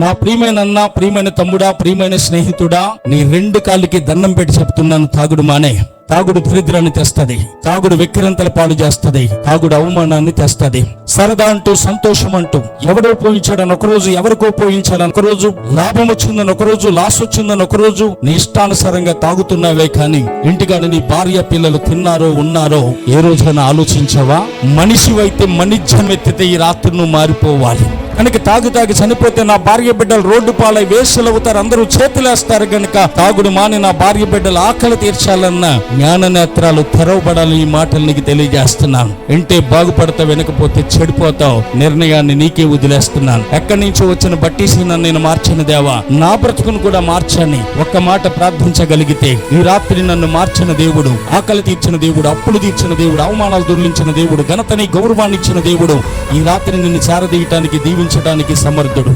నా ప్రియమైన అన్న ప్రియమైన తమ్ముడా ప్రియమైన స్నేహితుడా నీ రెండు కాళ్ళకి దండం పెట్టి చెప్తున్నాను తాగుడు మానే. తాగుడు దరిద్రాన్ని తెస్తుంది. తాగుడు వెక్కిరంతల పాలు చేస్తుంది. తాగుడు అవమానాన్ని తెస్తది. సరదా అంటూ సంతోషం అంటూ ఎవడో పోయించాడని ఒకరోజు ఎవరికో పోయించాడని ఒకరోజు లాభం వచ్చిందని ఒకరోజు లాస్ వచ్చిందని ఒకరోజు నీ ఇష్టానుసారంగా తాగుతున్నావే కానీ ఇంటికాడ నీ భార్య పిల్లలు తిన్నారో ఉన్నారో ఏ రోజైనా ఆలోచించావా? మనిషివైతే మనిజ్యం ఎత్తితే ఈ రాత్రి నువ్వు మారిపోవాలి. కనుక తాగు తాగి చనిపోతే నా భార్య బిడ్డలు రోడ్డు పాలై వేసులు అవుతారు అందరూ చేతులేస్తారు గనుక తాగుడు మాని నా భార్య బిడ్డలు ఆకలి తీర్చాలన్న జ్ఞాన నేత్రాలు తెరవబడాలని ఈ మాటలు నీకు తెలియజేస్తున్నాను. ఇంటే బాగుపడతా వెనకపోతే చెడిపోతావు. నిర్ణయాన్ని నీకే వదిలేస్తున్నాను. ఎక్కడి నుంచి వచ్చిన నన్ను నేను మార్చిన దేవా? నా బ్రతుకును కూడా మార్చని ఒక్క మాట ప్రార్థించగలిగితే ఈ రాత్రి నన్ను మార్చిన దేవుడు ఆకలి తీర్చిన దేవుడు అప్పులు తీర్చిన దేవుడు అవమానాలు దొర్లించిన దేవుడు ఘనతని గౌరవాన్ని ఇచ్చిన దేవుడు ఈ రాత్రి నిన్ను చేరదీయటానికి దీవించడానికి సమర్థుడు.